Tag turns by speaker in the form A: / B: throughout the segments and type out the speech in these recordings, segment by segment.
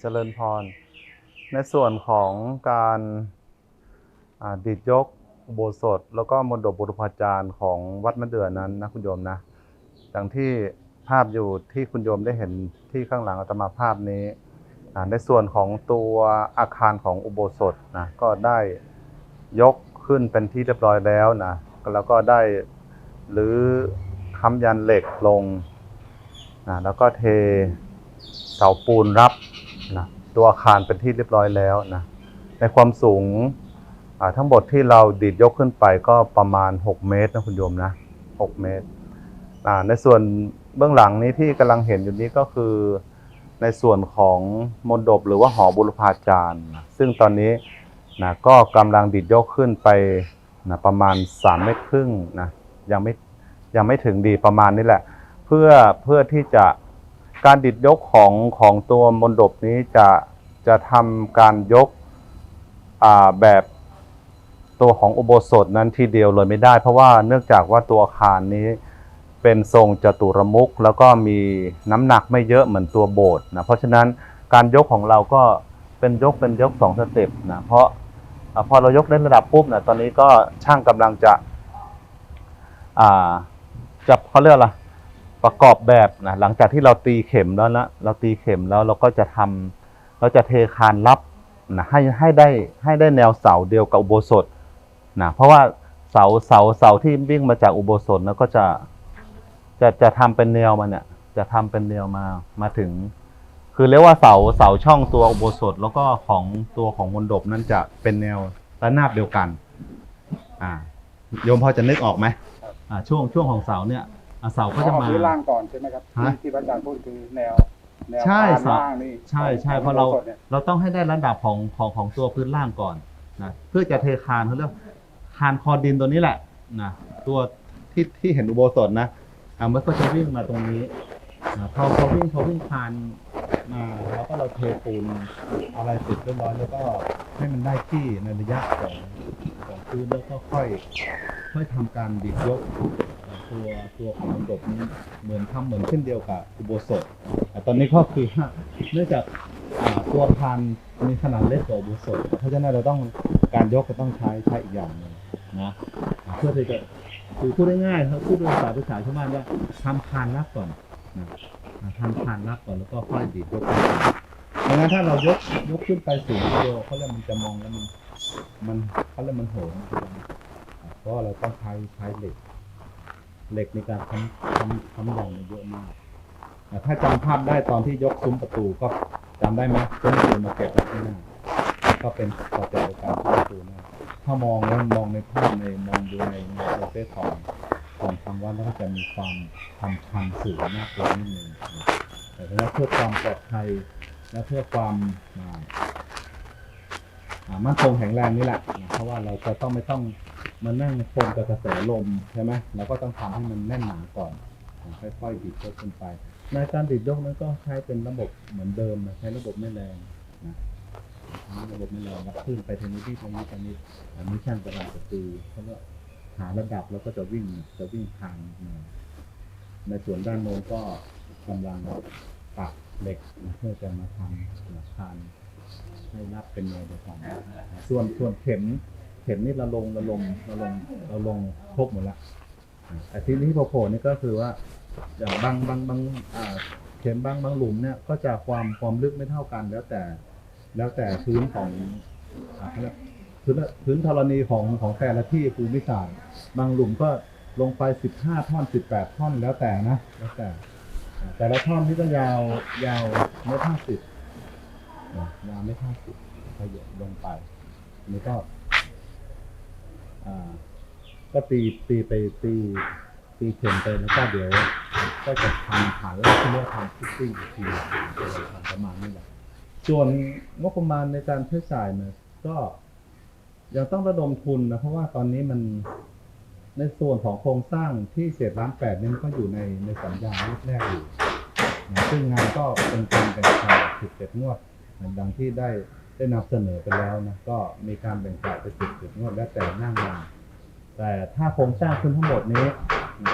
A: เจริญพร ในส่วนของการดีดยกอุโบสถ แล้วก็มณฑปบุรพาจารย์ของวัดมะเดื่อนั้นนะคุณโยมนะดังที่ภาพอยู่ที่คุณโยมได้เห็นที่ข้างหลังอาตมาภาพนี้ในส่วนของตัวอาคารของอุโบสถนะก็ได้ยกขึ้นเป็นที่เรียบร้อยแล้วนะแล้วก็ได้หรือค้ำยันเหล็กลงนะแล้วก็เท เสาปูนรับนะตัวอาคารเป็นที่เรียบร้อยแล้วนะในความสูงทั้งหมดที่เราดีดยกขึ้นไปก็ประมาณ 6 เมตรนะคุณโยมนะ 6 เมตร ในส่วนเบื้องหลังนี้ที่กำลังเห็นอยู่นี้ก็คือในส่วนของมณฑปหรือว่าหอบุรพาจารย์นซึ่งตอนนี้นะก็กำลังดีดยกขึ้นไปนะประมาณ 3 เมตรครึ่งนะยังไม่ยังไม่ถึงดีประมาณนี้แหละ เพื่อเพื่อที่จะ การดิดยกของของตัวมนดบนี้จะจะทำการยกแบบตัวของอุโบสถนั้นทีเดียวเลยไม่ได้ เพราะว่าเนื่องจากว่าตัวอาคารนี้เป็นทรงจตุรมุขแล้วก็มีน้ำหนักไม่เยอะเหมือนตัวโบสถ์นะเพราะฉะนั้นการยกของเราก็เป็นยกเป็นยกสองสเต็ปนะเพราะพอเรายกได้ระดับปุ๊บนะตอนนี้ก็ช่างกำลังจะอ่าจะเขาเรียกอะไร ประกอบแบบนะหลังจากที่เราตีเข็มแล้วนะเราตีเข็มแล้วเราก็จะทำเราจะเทคานรับนะให้ให้ได้ให้ได้แนวเสาเดียวกับอุโบสถนะเพราะว่าเสาเสาเสาที่วิ่งมาจากอุโบสถนะก็จะจะจะทำเป็นแนวมันเนี่ย จะทำเป็นแนวมามาถึง คือเรียกว่าเสาเสาช่องตัวอุโบสถแล้วก็ของตัวของมณฑปนั้นจะเป็นแนวระนาบเดียวกัน อ่าโยมพอจะนึกออกไหมอ่าช่วงช่วงของเสาเนี่ย อ่าเสาก็จะมา
B: เอพื้นล่างก่อนใช่ไหมครับ
A: ฮะ
B: ที่ที่พระอาจารย์พูดคือแนวแนว
A: ใช่
B: คาน
A: สระ
B: ล่างนี่
A: ใช่ใช่
B: ของ
A: เพราะเรา
B: อุโบสถนี่ย
A: เราต้องให้ได้ระดับของของของตัวพื้นล่างก่อนนะเพื่อจะเทคานเขาเรียกคานคอดินตัวนี้แหละนะตัวที่ที่เห็นอุโบสถนะอ่ามันก็จะวิ่งมาตรงนี้นะพอพอวิ่งพอวิ่งคานมาแล้วก็เราเทปูนอะไรเสร็จเรียบร้อยแล้วก็ให้มันได้ที่ในระยะของของพื้นแล้วก็ค่อย ค่อยทำการดิดยก ตัวตัวของระบบนี้เหมือนทำเหมือนเช่นเดียวกับอุโบสถแต่ตอนนี้ก็คือเนื่องจากตัวอาคารมีขนาดเล็กกว่าอุโบสถเพราะฉะนั้นเราต้องการยกก็ต้องใช้ใช้อีกอย่างหนึ่งนะเพื่อที่จะคือพูดง่ายๆครับพูดภาษาภาษาชาวบ้านว่าทำคานรับก่อนนะอ่าทำคานรับก่อนแล้วก็ค่อยดีดยกขึ้นไปไม่งั้นถ้าเรายกยกขึ้นไปสูงเดียวเขาเรียกมันจะมองแล้วมันมันเขาเรียกมันโหนเพราะเราต้องใช้ใช้เหล็ก เหล็กในการทำทำทำอย่างเยอะมากถ้าจำภาพได้ตอนที่ยกซุ้มประตูก็จำได้ไหมซุ้มประตูมาเก็บไว้ข้างหน้าก็เป็นต่อจากการซุ้มประตูนะถ้ามองแล้วมองในภาพในมองดูในในโปรเซสของของทำวัดแล้วก็จะมีความทำชันสูงมากกว่านิดนึงแต่ถ้าเพื่อความปลอดภัยและเพื่อความมั่นคงแข็งแรงนี่แหละเพราะว่าเราจะต้องไม่ต้อง มานั่งทนกับกระแสลมใช่ไหมเราก็ต้องทำให้มันแน่นหนาก่อน ค่อยๆดิดยกขึ้นไป ในการดิดยกนั้นก็ใช้เป็นระบบเหมือนเดิมนะใช้ระบบไม่แรงนะระบบไม่แรงรับขึ้นไปทนี้ที่ตรงนี้ตรงนี้อันนี้ช่างกำลังจะตีเพราะว่าหาระดับแล้วก็จะวิ่งจะวิ่งทางมาในส่วนด้านโน้นก็กำลังปักเหล็กเพื่อจะมาทำหลักคานให้นับเป็นแนวเดียวกันส่วนส่วนเข็ม เข็มนี่เราลงเราลงเราลงเราลงครบหมดละแต่ที่ที่โผล่นี่ก็คือว่าอย่างบางบางบางเข็มบางบางหลุมเนี่ยก็จะความความลึกไม่เท่ากัน แล้วแต่แล้วแต่พื้นของอ่าเขาเรียกพื้นพื้นธรณีของของแต่ละที่ภูมิศาสตร์บางหลุมก็ลงไปสิบห้าท่อนสิบแปดท่อนแล้วแต่นะแล้วแต่ แต่ละท่อนนี่ก็ยาวยาวเมตรห้าสิบยาวเมตรห้าสิบขยบลงไปนี่ก็ ก็ตีตีไปตีตีเข็มไปแล้วก็เดี๋ยว ก็จะทำฐานแล้วที่เรียกทำฟิตติ้งอีกทีทำประมาณนี้แหละส่วนงบประมาณในการใช้จ่ายเนี่ยก็ยังต้องระดมทุนนะเพราะว่าตอนนี้มันในส่วนของโครงสร้างที่เศษล้านแปดนี่มันก็อยู่ในในสัญญาลูกแรกอยู่ซึ่งงานก็เป็นการแบ่งจ่ายสิบเจ็ดงวดดังที่ได้ ได้นำเสนอไปแล้วนะก็มีการแบ่งจ่ายไปจ็ดงวดแล้วแต่หน้างานแต่ถ้าโครงสร้างขึ้นทั้งหมดนี้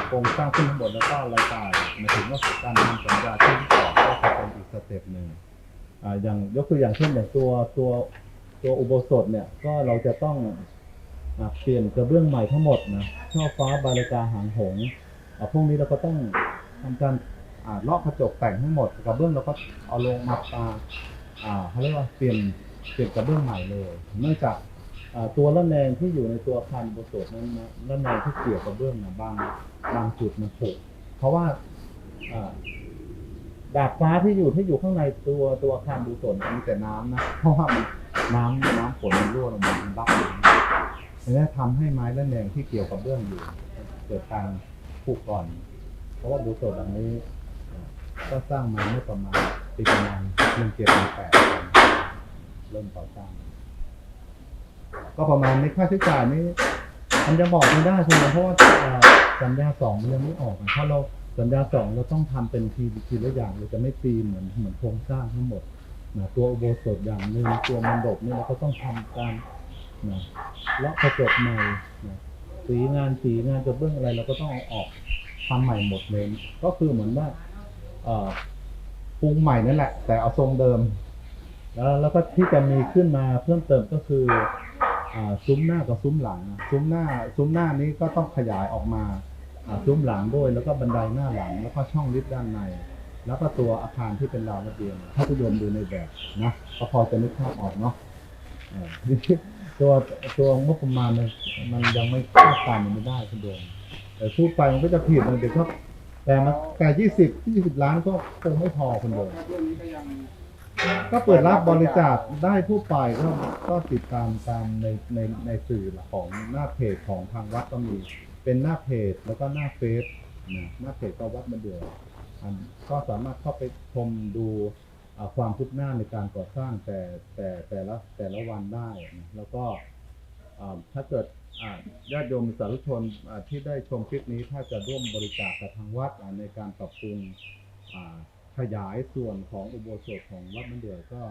A: โครงสร้างขึ้นทั้งหมดแล้วก็รายจ่ายมาถึงว่าการทำสัญญาที่ต่อก็จะเป็นอีกสเต็ปหนึ่งอ่าอย่างยกตัวอย่างเช่นอย่างตัวตัวตัวอุโบสถเนี่ยก็เราจะต้องอเปลี่ยนกระเบื้องใหม่ทั้งหมดนะช่อฟ้าบาลิกาหางหงส์พวกนี้เราก็ต้องทำการอ่าลอกกระจกแต่งให้งหมดกระเบื้องเราก็เอาลงมาตาเขาเรียกว่าเปลี่ยน เปลี่ยนกระเบื้องใหม่เลยเนื่องจากตัวละแนงที่อยู่ในตัวอาคารอุโสถนั้นนะละแนงที่เกี่ยวกับเบื้องนะบางบางจุดมันผุเพราะว่าดาดฟ้าที่อยู่ที่อยู่ข้างในตัวตัวอาคารดูสนมีแต่น้ำนะเพราะว่ามันน้ำน้ำฝนมันรั่วลงมามันรับน้ำอันนี้ทำให้ไม้และแนงที่เกี่ยวกับเบื้องอยู่ เกิดการผุก่อน เพราะว่าดูสนหลังนี้ก็สร้างมาเมื่อประมาณปีประมาณหนึ่งเจ็ดหนึ่งแปด เริ่มก่อสร้าง ก็ประมาณนี้ค่าใช้จ่ายนี่มันจะบอกไม่ได้ใช่ไหมเพราะว่าสัญญาสองมันยังไม่ออกถ้าเราสัญญาสองเราต้องทำเป็นทีทีละอย่างเราจะไม่ตีเหมือนเหมือนโครงสร้างทั้งหมดนะตัวอุโบสถอย่างหนึ่งตัวมันดบเนี่ยเราก็ต้องทำการนะเลาะกระจกใหม่นะสีงานสีงานกระเบื้องอะไรเราก็ต้องเอาออกทำใหม่หมดเลย ก็คือเหมือนว่าปรุงใหม่นั่นแหละ แต่เอาทรงเดิม แล้วแล้วก็ที่จะมีขึ้นมาเพิ่มเติมก็คืออซุ้มหน้ากับซุ้มหลัง ซุ้มหน้าซุ้มหน้านี้ก็ต้องขยายออกมาซุ้มหลังด้วย แล้วก็บันไดหน้าหลัง แล้วก็ช่องลิฟต์ด้านใน แล้วก็ตัวอาคารที่เป็นราวระเบียงถ้าผู้ชมดูในแบบนะก็พอจะนึกภาพออกเนาะตัวตัวงบประมาณมันมันยังไม่คาดการณ์มันไม่ได้คุณโดมแต่พูดไปมันก็จะผิดมันเดี๋ยวก็แต่มาแต่ยี่สิบยี่สิบล้านก็คงไม่พอคุณโดม
B: เรื่องนี้ ก็
A: เปิดรับบริจาคได้ทั่วไปก็ก็ติดตามตามในในในสื่อของหน้าเพจของทางวัดก็มีเป็นหน้าเพจแล้วก็หน้าเฟซนะหน้าเพจก็วัดมะเดืออันก็สามารถเข้าไปชมดูความคืบหน้าในการก่อสร้างแต่แต่แต่ละแต่ละวันได้นะแล้วก็ถ้าเกิดญาติโยมสาธุชนที่ได้ชมคลิปนี้ถ้าจะร่วมบริจาคกับทางวัดในการปรับปรุง ขยายส่วนของอุโบสถของวัดมันเดือก็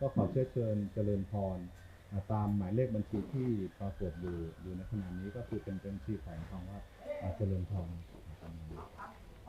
A: ก็ขอเชิญเชิญเจริญพรตามหมายเลขบัญชีที่ปรากฏอยู่อยู่ในขณะนี้ก็คือเป็นบัญชีของทางวัดอ่าเจริญพร